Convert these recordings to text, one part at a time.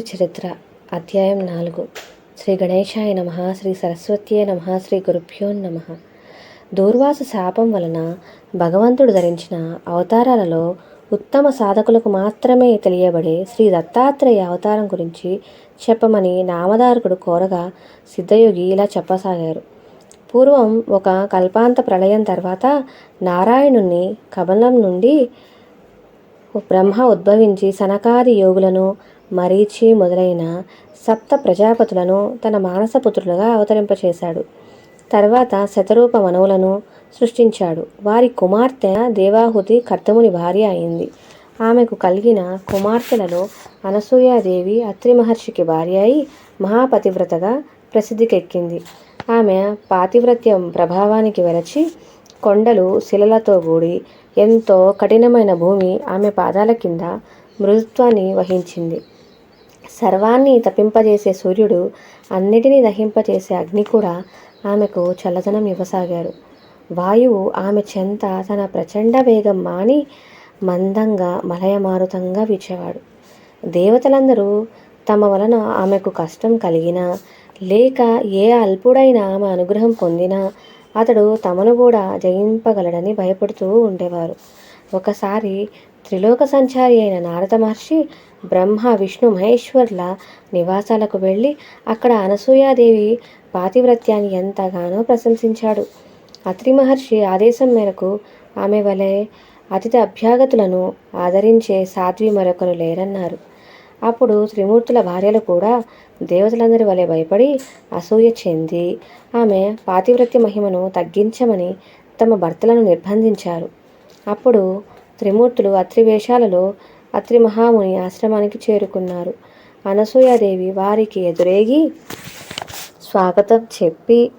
చరిత్ర అధ్యాయం నాలుగు. శ్రీ గణేశాయ నమ శ్రీ సరస్వత్యే నమ శ్రీ గురుభ్యో నమ. దూర్వాస శాపం వలన భగవంతుడు ధరించిన అవతారాలలో ఉత్తమ సాధకులకు మాత్రమే తెలియబడే శ్రీ దత్తాత్రేయ అవతారం గురించి చెప్పమని నామదారకుడు కోరగా సిద్ధయోగి ఇలా చెప్పసాగారు. పూర్వం ఒక కల్పాంత ప్రళయం తర్వాత నారాయణుని కమలం నుండి బ్రహ్మ ఉద్భవించి సనకాది యోగులను మరీచి మొదలైన సప్త ప్రజాపతులను తన మానసపుత్రులుగా అవతరింపచేశాడు. తర్వాత శతరూప మనవులను సృష్టించాడు. వారి కుమార్తె దేవాహుతి కర్తముని భార్య అయింది. ఆమెకు కలిగిన కుమార్తెలలో అనసూయాదేవి అత్రి మహర్షికి భార్య అయి మహాపతివ్రతగా ప్రసిద్ధికెక్కింది. ఆమె పాతివ్రత్యం ప్రభావానికి వెరచి కొండలు శిలలతో కూడి ఎంతో కఠినమైన భూమి ఆమె పాదాల కింద మృదుత్వాన్ని వహించింది. సర్వాన్ని తప్పింపజేసే సూర్యుడు అన్నిటినీ దహింపజేసే అగ్ని కూడా ఆమెకు చల్లదనం ఇవ్వసాగారు. వాయువు ఆమె చెంత తన ప్రచండ వేగం మాని మందంగా మలయమారుతంగా వీచేవాడు. దేవతలందరూ తమ వలన ఆమెకు కష్టం కలిగినా లేక ఏ అల్పుడైనా ఆమె అనుగ్రహం పొందినా అతడు తమను కూడా జయింపగలడని భయపడుతూ ఉండేవారు. ఒకసారి త్రిలోక సంచారి అయిన నారద మహర్షి బ్రహ్మ విష్ణు మహేశ్వర్ల నివాసాలకు వెళ్ళి అక్కడ అనసూయాదేవి పాతివ్రత్యాన్ని ఎంతగానో ప్రశంసించాడు. అత్రి మహర్షి ఆదేశం మేరకు ఆమె వలె అతిథి అభ్యాగతులను ఆదరించే సాధ్వి మరొకరు లేరన్నారు. అప్పుడు త్రిమూర్తుల భార్యలు కూడా దేవతలందరి వలె భయపడి అసూయ చెంది ఆమె పాతివ్రత్య మహిమను తగ్గించమని తమ భర్తలను నిర్బంధించారు. అప్పుడు త్రిమూర్తులు అత్రి వేషాలలో అత్రి మహాముని ఆశ్రమానికి చేరుకున్నారు. అనసూయాదేవి వారికి ఎదురేగి స్వాగతం చెప్పి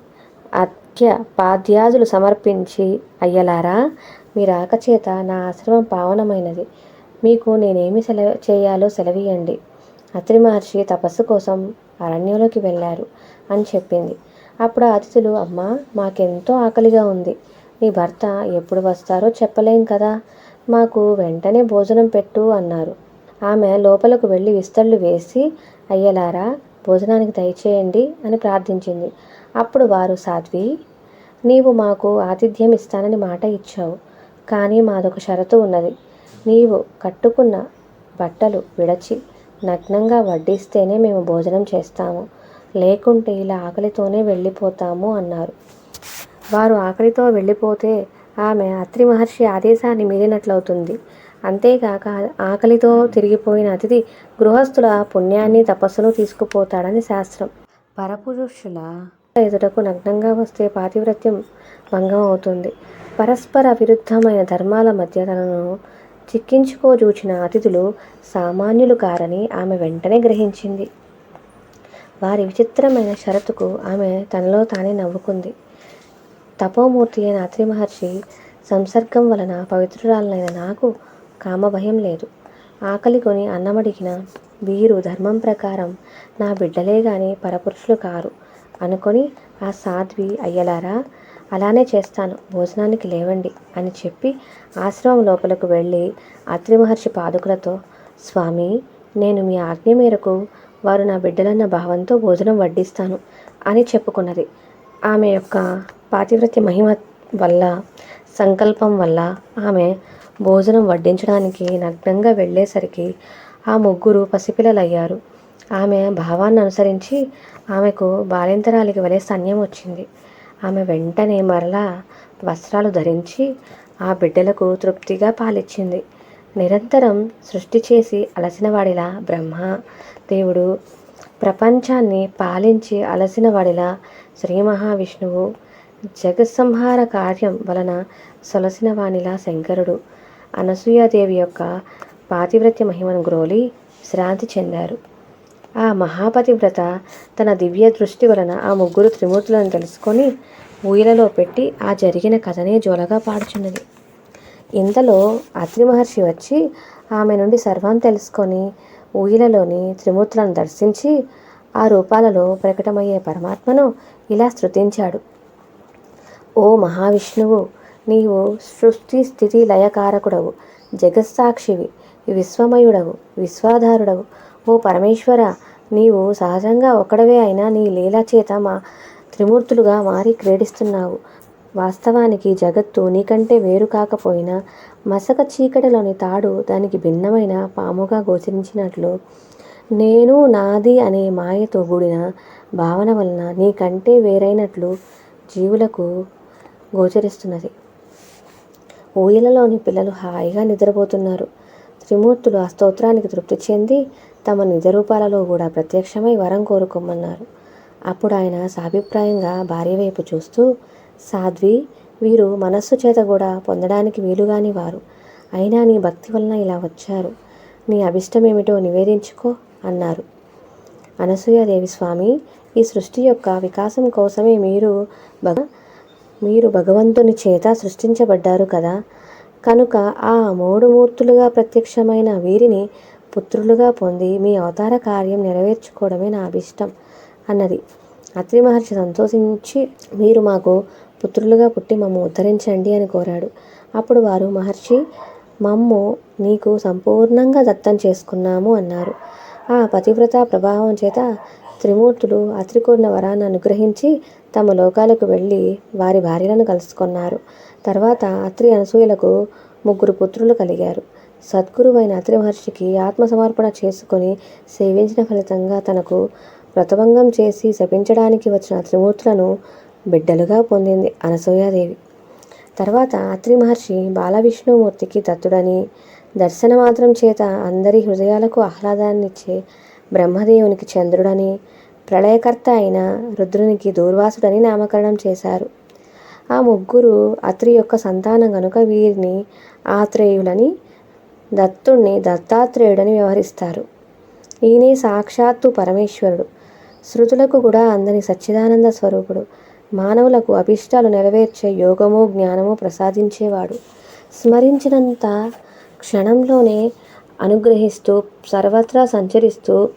అత్య పాద్యాదులు సమర్పించి అయ్యలారా మీ రాకచేత నా ఆశ్రమం పావనమైనది. మీకు నేనేమి సెలవు చేయాలో సెలవీయండి అత్రి మహర్షి తపస్సు కోసం అరణ్యంలోకి వెళ్ళారు అని చెప్పింది. అప్పుడు అతిథులు అమ్మ మాకెంతో ఆకలిగా ఉంది. నీ భర్త ఎప్పుడు వస్తారో చెప్పలేం కదా. మాకు వెంటనే భోజనం పెట్టు అన్నారు. ఆమె లోపలకు వెళ్ళి విస్తళ్ళు వేసి అయ్యలారా భోజనానికి దయచేయండి అని ప్రార్థించింది. అప్పుడు వారు సాధ్వి నీవు మాకు ఆతిథ్యం ఇస్తానని మాట ఇచ్చావు. కానీ మాదొక షరతు ఉన్నది. నీవు కట్టుకున్న బట్టలు విడచి నగ్నంగా వడ్డిస్తేనే మేము భోజనం చేస్తాము. లేకుంటే ఇలా ఆకలితోనే వెళ్ళిపోతాము అన్నారు. వారు ఆకలితో వెళ్ళిపోతే ఆమె అత్రి మహర్షి ఆదేశాన్ని మీరినట్లవుతుంది. అంతేగాక ఆకలితో తిరిగిపోయిన అతిథి గృహస్థుల పుణ్యాన్ని తపస్సును తీసుకుపోతాడని శాస్త్రం. పరపురుషుల ఎదుటకు నగ్నంగా వస్తే పాతివ్రత్యం భంగం అవుతుంది పరస్పర విరుద్ధమైన ధర్మాల మధ్య తనను చిక్కించుకోజూచిన అతిథులు సామాన్యులు కారని ఆమె వెంటనే గ్రహించింది. వారి విచిత్రమైన షరతుకు ఆమె తనలో తానే నవ్వుకుంది. తపోమూర్తి అయిన అత్రి మహర్షి సంసర్గం వలన పవిత్రురాలైన నాకు కామభయం లేదు. ఆకలి కొని అన్నమడిగిన వీరు ధర్మం ప్రకారం నా బిడ్డలే గాని పరపురుషులు కారు. అనుకొని ఆ సాధ్వి అయ్యలారా అలానే చేస్తాను భోజనానికి లేవండి అని చెప్పి ఆశ్రమం లోపలకు వెళ్ళి అత్రి మహర్షి పాదుకులతో స్వామి నేను మీ ఆజ్ఞ మేరకు వారు నా బిడ్డలన్న భావంతో భోజనం వడ్డిస్తాను అని చెప్పుకున్నది. ఆమె యొక్క పాతివ్రత్య మహిమ వల్ల సంకల్పం వల్ల ఆమె భోజనం వడ్డించడానికి నగ్నంగా వెళ్ళేసరికి ఆ ముగ్గురు పసిపిల్లలయ్యారు. ఆమె భావాన్ని అనుసరించి ఆమెకు బాలింతరాలికి వలె సన్యం వచ్చింది. ఆమె వెంటనే మరలా వస్త్రాలు ధరించి ఆ బిడ్డలకు తృప్తిగా పాలిచ్చింది. నిరంతరం సృష్టి చేసి అలసినవాడిలా బ్రహ్మ దేవుడు ప్రపంచాన్ని పాలించి అలసినవాడిలా శ్రీ మహావిష్ణువు జగత్సంహార కార్యం వలన సొలసిన వానిలా శంకరుడు. అనసూయాదేవి యొక్క పాతివ్రత్య మహిమను గ్రోలి శ్రాంతి చెందారు. ఆ మహాపతివ్రత తన దివ్య దృష్టి వలన ఆ ముగ్గురు త్రిమూర్తులను తెలుసుకొని ఊయలలో పెట్టి ఆ జరిగిన కథనే జోలగా పాడుచున్నది. ఇంతలో అత్రి మహర్షి వచ్చి ఆమె నుండి సర్వం తెలుసుకొని ఊయలలోని త్రిమూర్తులను దర్శించి ఆ రూపాలలో ప్రకటమయ్యే పరమాత్మను ఇలా స్తుతించాడు. ఓ మహావిష్ణువు నీవు సృష్టి స్థితి లయకారకుడవు జగత్సాక్షివి విశ్వమయుడవు విశ్వాధారుడవు. ఓ పరమేశ్వర నీవు సహజంగా ఒక్కడవే అయినా నీ లీలా చేత మా త్రిమూర్తులుగా మారి క్రీడిస్తున్నావు. వాస్తవానికి జగత్తు నీకంటే వేరు కాకపోయినా మసక చీకటిలోని తాడు దానికి భిన్నమైన పాముగా గోచరించినట్లు నేను నాది అనే మాయతో కూడిన భావన వలన నీకంటే వేరైనట్లు జీవులకు గోచరిస్తున్నది. ఊయలలోని పిల్లలు హాయిగా నిద్రపోతున్నారు. త్రిమూర్తులు ఆ స్తోత్రానికి తృప్తి చెంది తమ నిజ రూపాలలో కూడా ప్రత్యక్షమై వరం కోరుకోమన్నారు. అప్పుడు ఆయన సాభిప్రాయంగా భార్య వైపు చూస్తూ సాధ్వి వీరు మనస్సు చేత కూడా పొందడానికి వీలుగాని వారు. అయినా నీ భక్తి వలన ఇలా వచ్చారు. నీ అభిష్టమేమిటో నివేదించుకో అన్నారు. అనసూయాదేవి స్వామి ఈ సృష్టి యొక్క వికాసం కోసమే మీరు భగ మీరు భగవంతుని చేత సృష్టించబడ్డారు కదా. కనుక ఆ మూడు మూర్తులుగా ప్రత్యక్షమైన వీరిని పుత్రులుగా పొంది మీ అవతార కార్యం నెరవేర్చుకోవడమే నా అభిష్టం అన్నది. అత్రి మహర్షి సంతోషించి మీరు మాకు పుత్రులుగా పుట్టి మమ్ము ఉద్ధరించండి అని కోరాడు. అప్పుడు వారు మహర్షి మమ్ము నీకు సంపూర్ణంగా దత్తం చేసుకున్నాము అన్నారు. ఆ పతివ్రత ప్రభావం చేత త్రిమూర్తులు అత్రి వరాన్ని అనుగ్రహించి తమ లోకాలకు వెళ్ళి వారి భార్యలను కలుసుకున్నారు. తర్వాత అత్రి అనసూయలకు ముగ్గురు పుత్రులు కలిగారు. సద్గురువైన అత్రి మహర్షికి ఆత్మసమర్పణ చేసుకొని సేవించిన ఫలితంగా తనకు వ్రతభంగం చేసి శపించడానికి వచ్చిన త్రిమూర్తులను బిడ్డలుగా పొందింది అనసూయాదేవి. తర్వాత అత్రి మహర్షి బాలవిష్ణుమూర్తికి దత్తుడని దర్శన మాత్రం చేత అందరి హృదయాలకు ఆహ్లాదాన్నిచ్చే బ్రహ్మదేవునికి చంద్రుడని ప్రళయకర్త అయిన రుద్రునికి దూర్వాసుడని నామకరణం చేశారు. ఆ ముగ్గురు అత్రి యొక్క సంతానం కనుక వీరిని ఆత్రేయులని దత్తుణ్ణి దత్తాత్రేయుడని వ్యవహరిస్తారు. ఈయనే సాక్షాత్తు పరమేశ్వరుడు. శృతులకు కూడా అందని సచ్చిదానంద స్వరూపుడు. మానవులకు అభిష్టాలు నెరవేర్చే యోగము జ్ఞానము ప్రసాదించేవాడు. స్మరించినంత క్షణంలోనే అనుగ్రహిస్తూ సర్వత్రా సంచరిస్తూ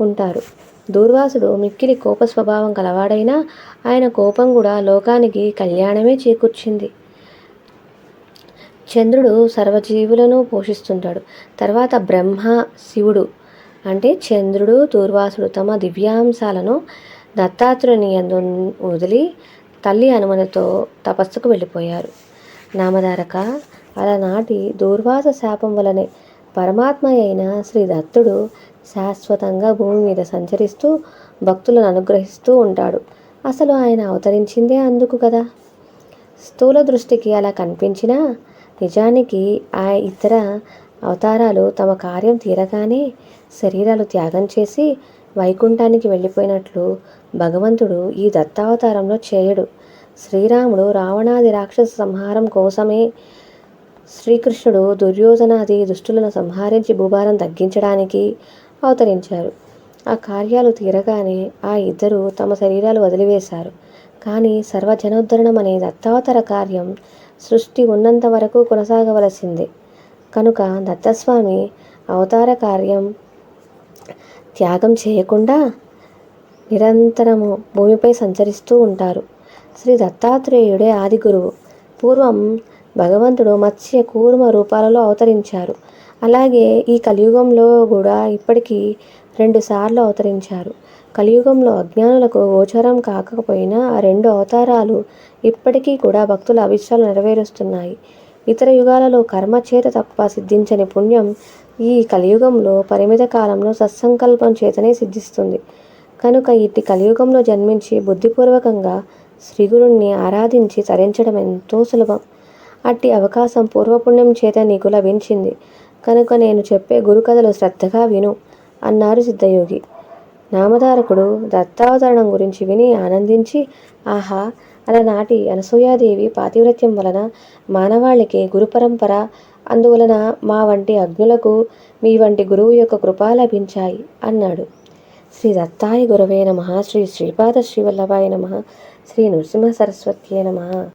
ఉంటారు. దూర్వాసుడు మిక్కిలి కోప స్వభావం కలవాడైనా ఆయన కోపం కూడా లోకానికి కళ్యాణమే చేకూర్చింది. చంద్రుడు సర్వజీవులను పోషిస్తుంటాడు. తర్వాత బ్రహ్మ శివుడు. అంటే చంద్రుడు దూర్వాసుడు తమ దివ్యాంశాలను దత్తాత్రుని ఎందు వదిలి తల్లి అనుమతితో తపస్సుకు వెళ్ళిపోయారు. నామధారక అలనాటి దూర్వాస శాపం వలనే పరమాత్మ అయిన శ్రీ దత్తుడు శాశ్వతంగా భూమి మీద సంచరిస్తూ భక్తులను అనుగ్రహిస్తూ ఉంటాడు. అసలు ఆయన అవతరించిందే అందుకు కదా? స్థూల దృష్టికి అలా కనిపించినా నిజానికి ఆ ఇతర అవతారాలు తమ కార్యం తీరగానే శరీరాలు త్యాగం చేసి వైకుంఠానికి వెళ్ళిపోయినట్లు భగవంతుడు ఈ దత్తావతారంలో చేయడు. శ్రీరాముడు రావణాది రాక్షస సంహారం కోసమే శ్రీకృష్ణుడు దుర్యోధనాది దుష్టులను సంహరించి భూభారం తగ్గించడానికి అవతరించారు. ఆ కార్యాలు తీరగానే ఆ ఇద్దరు తమ శరీరాలు వదిలివేశారు. కానీ సర్వజనోద్ధరణం అనే దత్తావతార కార్యం. సృష్టి ఉన్నంత వరకు కొనసాగవలసిందే. కనుక దత్తస్వామి అవతార కార్యం త్యాగం చేయకుండా నిరంతరము భూమిపై సంచరిస్తూ ఉంటారు. శ్రీ దత్తాత్రేయుడే ఆది గురువు పూర్వం భగవంతుడు మత్స్య కూర్మ రూపాలలో అవతరించారు. అలాగే ఈ కలియుగంలో కూడా ఇప్పటికీ రెండుసార్లు అవతరించారు. కలియుగంలో అజ్ఞానులకు గోచరం కాకపోయినా ఆ రెండు అవతారాలు ఇప్పటికీ కూడా భక్తుల అభిష్టాలు నెరవేరుస్తున్నాయి. ఇతర యుగాలలో కర్మ చేత తప్ప సిద్ధించని పుణ్యం ఈ కలియుగంలో పరిమిత కాలంలో సత్సంకల్పం చేతనే సిద్ధిస్తుంది. కనుక ఇట్టి కలియుగంలో జన్మించి బుద్ధిపూర్వకంగా శ్రీగురుణ్ణి ఆరాధించి తరించడం ఎంతో సులభం. అట్టి అవకాశం పూర్వపుణ్యం చేత నీకు లభించింది. కనుక నేను చెప్పే గురుకథలు శ్రద్ధగా విను అన్నారు సిద్ధయోగి. నామధారకుడు దత్తావతరణం గురించి విని ఆనందించి ఆహా అలనాటి అనసూయాదేవి పాతివ్రత్యం వలన మానవాళికి గురు పరంపర అందువలన మా వంటి అగ్నులకు మీ వంటి గురువు యొక్క కృప లభించాయి అన్నాడు. శ్రీ దత్తాయ గురవే నమ. శ్రీ శ్రీపాద శ్రీవల్లభాయ నమ. శ్రీ నృసింహ సరస్వత్యే నమ.